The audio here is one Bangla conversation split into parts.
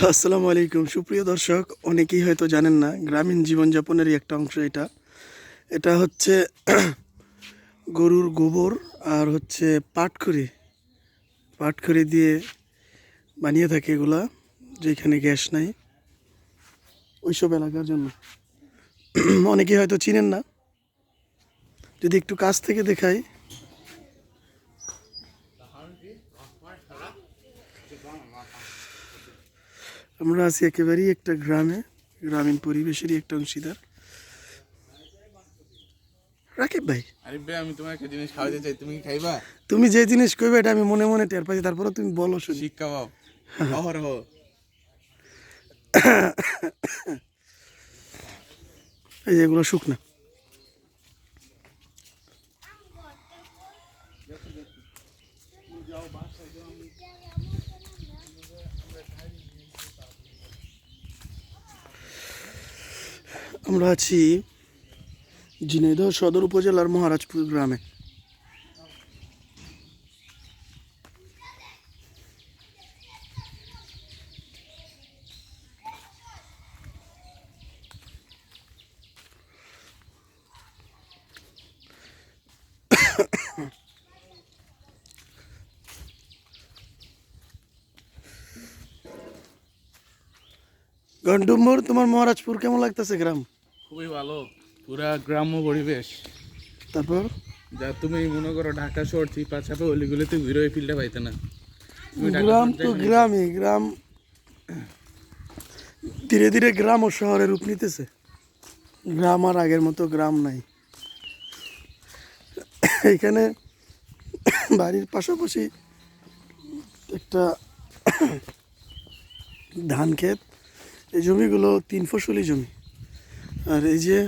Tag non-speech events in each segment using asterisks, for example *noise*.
আসসালামু আলাইকুম। সুপ্রিয় দর্শক, অনেকেই হয়তো জানেন না, গ্রামীণ জীবনযাপনেরই একটা অংশ এটা। এটা হচ্ছে *clears throat* গরুর গোবর আর হচ্ছে পাটখড়ি পাটখড়ি দিয়ে বানিয়ে থাকে এগুলা, যেখানে গ্যাস নাই ওইসব এলাকার জন্য। *clears throat* অনেকেই হয়তো চিনেন না। যদি একটু কাছ থেকে দেখাই। আমরা আছি একেবারেই একটা গ্রামে গ্রামীণ পরিবেশেরই একটা অংশীদার। রাকিব ভাই। আরে ভাই আমি তোমাকে একটা জিনিস খাওয়াতে চাই তুমি খাইবা? তুমি যে জিনিস কইবে এটা আমি মনে মনে টের পাচ্ছি তারপরে তুমি বলো শুনি। শিক্ষা পাও। অহরহ। এই যে এগুলো শুকনা। আমরা আছি ঝিনাইদহ সদর উপজেলার মহারাজপুর গ্রামে। *coughs* গন্ডুম্বর তোমার মহারাজপুর কেমন লাগতেছে গ্রাম? খুবই ভালো পুরা গ্রাম্য পরিবেশ। তারপর? যা তুমি মনে করো ঢাকা শহর চিপা চাপা অলিগুলিতে ঘুরে ওই ফিল্ডে পাইতে না। গ্রাম তো গ্রামই গ্রাম ধীরে ধীরে গ্রাম ও শহরে রূপ নিতেছে। গ্রাম আর আগের মতো গ্রাম নাই। এখানে বাড়ির পাশাপাশি একটা ধান ক্ষেত। এই জমিগুলো তিন ফসলি জমি। আর এই যে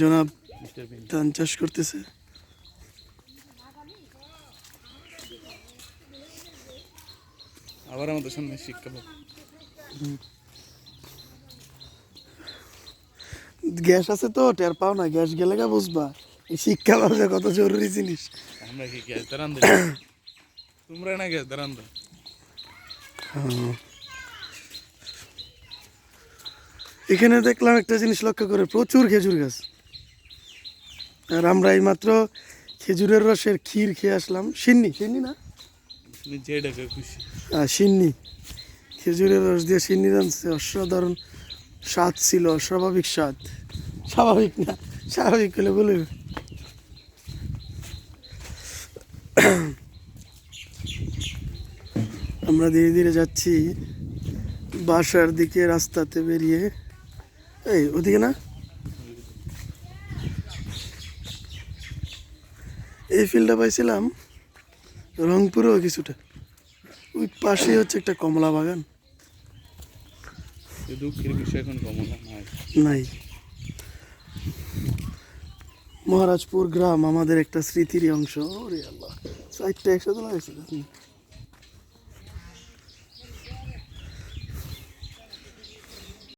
জনাব ধান চাষ করতেছে। আবার আমাদের সামনে শিক্ষা গ্যাস আছে তো টের পাও না গ্যাস গেলে গা বুঝবা। এই শিক্ষা ব্যবসা কত জরুরি জিনিস। আমরা কি গ্যাস দাঁড়ান তোমরা না গ্যাস দাঁড়ান হ্যাঁ। এখানে দেখলাম একটা জিনিস লক্ষ্য করে প্রচুর খেজুর গাছ। আর আমরা এই মাত্র খেজুরের রসের ক্ষীর খেয়ে আসলাম। সিন্নি সিন্নি না? সিন্নি। খেজুরের রস দিয়ে সিন্নি রাঁধছে অসাধারণ স্বাদ ছিল অস্বাভাবিক স্বাদ। স্বাভাবিক না স্বাভাবিক হলে বলে আমরা ধীরে ধীরে যাচ্ছি বাসার দিকে রাস্তাতে বেরিয়ে। এই ওদিকে না। এই ফিল্ডটা পাইছিলাম রংপুরেও কিছুটা। ওই পাশে হচ্ছে একটা কমলা বাগান। দুঃখের বিষয় এখন কমলা নাই। মহারাজপুর গ্রাম আমাদের একটা স্মৃতির অংশ। ওরে আল্লাহ সাইডটা একসাথে লাগাইছে